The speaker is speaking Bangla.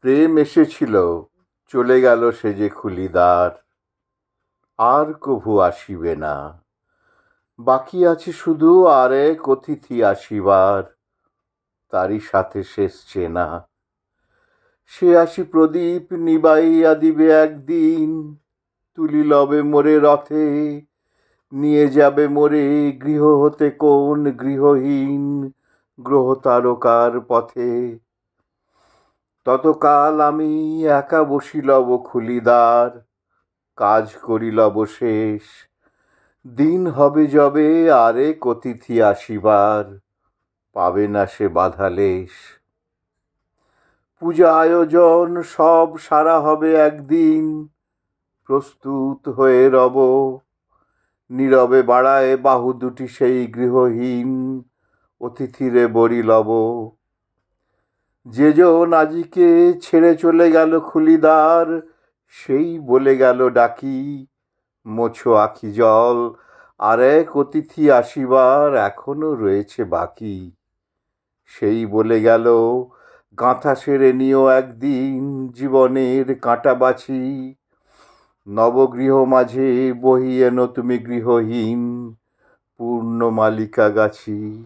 প্রেম এসেছিল, চলে গেল সে যে খুলিদার। আর কভু আসিবে না। বাকি আছে শুধু আর এক অতিথি আসিবার। তারই সাথে শেষ চেনা সে আসি প্রদীপ নিবাইয়া দিবে একদিন। তুলি লবে মোরে রথে, নিয়ে যাবে মোরে গৃহ হতে কোন গৃহহীন। গ্রহ তারকার পথে ততকাল আমি একা বসিলব খুলিদার, কাজ করিলব শেষ। দিন হবে যবে আরেক অতিথি আসিবার, পাবে না সে বাধালেশ পূজা আয়োজন সব সারা হবে একদিন, প্রস্তুত হয়ে রব। নীরবে বাড়ায় বাহু দুটি সেই গৃহহীন, অতিথিরে বরিলব যেজন আজিকে ছেড়ে চলে গেল খুলিদার, সেই বলে গেল ডাকি, মোছো আখি জল, আর এক অতিথি আসিবার এখনও রয়েছে বাকি। সেই বলে গেল, গাঁথা সেরে নিও একদিন জীবনের কাঁটা বাছি। নবগৃহ মাঝে বহি এনো তুমি গৃহহীন, পূর্ণ মালিকা গাছি।